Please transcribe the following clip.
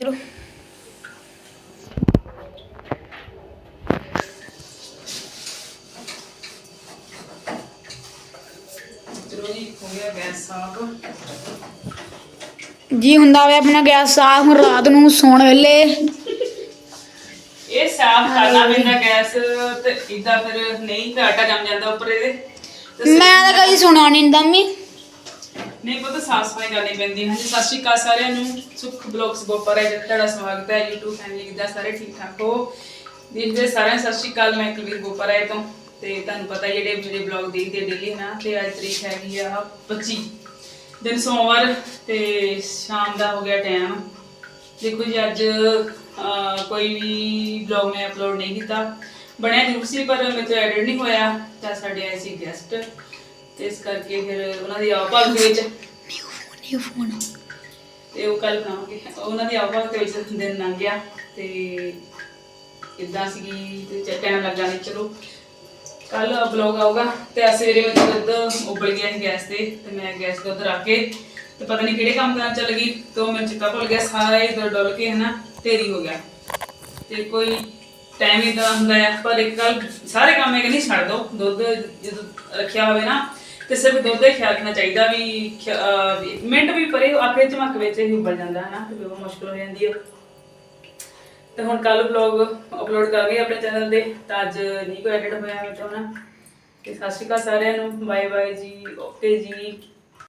ਚਲੋ। ਜੀ ਹੁੰਦਾ ਵੇ ਆਪਣਾ ਗੈਸ ਸਾਫ਼ ਹੁਣ ਰਾਤ ਨੂੰ ਸੌਣ ਵੇਲੇ। ਇਹ ਸਾਫ਼ ਕਰਨਾ ਪੈਂਦਾ ਗੈਸ ਤੇ ਇਦਾਂ ਫਿਰ ਨਹੀਂ ਆਟਾ ਜੰਮ ਜਾਂਦਾ ਉੱਪਰ ਇਹਦੇ। ਤੇ ਮੈਂ ਤਾਂ ਕਦੀ ਸੁਣਾ ਨਹੀਂ ਦਮੀ ਨਹੀਂ ਬਹੁਤ ਸਾਫ਼ ਸਫ਼ਾਈ ਕਰਨੀ ਪੈਂਦੀ ਹੈ। ਜੀ ਸਤਿ ਸ਼੍ਰੀ ਅਕਾਲ ਸਾਰਿਆਂ ਨੂੰ। ਸੁਖ ਬਲੌਗਸ ਬੋਪਰ ਹੈ ਤੁਹਾਡਾ ਸਵਾਗਤ ਹੈ। YouTube ਫੈਮਿਲੀ ਦਾ ਸਾਰੇ ਠੀਕ ਠਾਕ ਹੋ ਦੇਖਦੇ ਸਾਰਿਆਂ ਨੂੰ ਸਤਿ ਸ਼੍ਰੀ ਅਕਾਲ। ਮੈਂ ਕੁਲਵੀਰ ਬੋਪਰ ਹੈ ਤੋਂ। ਤੇ ਤੁਹਾਨੂੰ ਪਤਾ ਹੀ ਜਿਹੜੇ ਮੇਰੇ ਬਲੌਗ ਦੇਖਦੇ ਡੇਲੀ ਨਾ, ਤੇ ਅੱਜ ਤਰੀਕ ਹੈਗੀ ਆ 25 ਦਿਨ ਸੋਮਵਾਰ ਤੇ ਸ਼ਾਮ ਦਾ ਹੋ ਗਿਆ ਟਾਈਮ। ਦੇਖੋ ਜੀ, ਅੱਜ ਕੋਈ ਵੀ ਬਲੌਗ ਮੈਂ ਅਪਲੋਡ ਨਹੀਂ ਕੀਤਾ। ਬਣਿਆ ਜ਼ਰੂਰ ਸੀ ਪਰ ਮੇਰੇ ਤੋਂ ਐਡਿਟ ਨਹੀਂ ਹੋਇਆ। ਤਾਂ ਸਾਡੇ ਆਏ ਸੀ ਗੈਸਟ ਤੇ ਇਸ ਕਰਕੇ ਫਿਰ ਉਹਨਾਂ ਦੀ ਆਵਾਜ਼ ਦੇ ਵਿੱਚ ਨਿਊ ਫੋਨ ਤੇ ਉਹ ਕੱਲ ਬਣਾਵਾਂਗੇ ਉਹਨਾਂ ਦੀ ਆਵਾਜ਼ ਦੇ ਵਿੱਚ ਦਿਨ ਲੰਘ ਗਿਆ ਤੇ ਇਦਾਂ ਸੀਗੀ ਤੇ ਟਾਈਮ ਲੱਗਾ ਨਹੀਂ ਚਲੋ ਕੱਲ ਬਲੌਗ ਆਊਗਾ ਤੇ ਸਵੇਰੇ ਮੈਂ ਦੁੱਧ ਉਬਲ ਗਿਆ ਸੀ ਗੈਸ ਤੇ ਤੇ ਮੈਂ ਗੈਸ ਉੱਧਰ ਰੱਖ ਕੇ ਤੇ ਪਤਾ ਨਹੀਂ ਕਿਹੜੇ ਕੰਮ ਕਰਨ ਚੱਲ ਗਈ ਤੇ ਉਹ ਮੈਨੂੰ ਚਿੱਤਾ ਭੁੱਲ ਗਿਆ ਸਾਰਾ ਇਧਰ ਡੁੱਲ ਕੇ ਹਨਾ ਢੇਰੀ ਹੋ ਗਿਆ। ਤੇ ਕੋਈ ਟਾਈਮ ਇਦਾਂ ਹੁੰਦਾ ਹੈ ਪਰ ਇੱਕ ਗੱਲ ਸਾਰੇ ਕੰਮ ਇਹ ਨਹੀਂ ਛੱਡ ਦੋ ਦੁੱਧ ਜਦੋਂ ਰੱਖਿਆ ਹੋਵੇ ਨਾ ਤੇ ਸਿਰਫ ਦੁੱਧ ਦਾ ਹੀ ਖਿਆਲ ਰੱਖਣਾ ਚਾਹੀਦਾ ਵੀ ਖਿ- ਅਹ ਵੀ ਮਿੰਟ ਵੀ ਪਰੇ ਆਖੇ ਝਮਕ ਵਿੱਚ ਹੀ ਉੱਬਲ ਜਾਂਦਾ ਹੈ ਨਾ ਤੇ ਬਹੁਤ ਮੁਸ਼ਕਲ ਹੋ ਜਾਂਦੀ ਹੈ ਤੇ ਹੁਣ ਕੱਲ ਵਲੌਗ ਅਪਲੋਡ ਕਰਾਂਗੇ ਆਪਣੇ ਚੈਨਲ ਤੇ, ਤਾਂ ਅੱਜ ਨਹੀਂ ਕੋਈ ਐਡਿਟ ਹੋਇਆ ਮੇਰੇ ਤੋਂ ਤੇ ਸਤਿ ਸ਼੍ਰੀ ਅਕਾਲ ਸਾਰਿਆਂ ਨੂੰ ਬਾਏ ਬਾਏ ਜੀ, ਓਕੇ ਜੀ।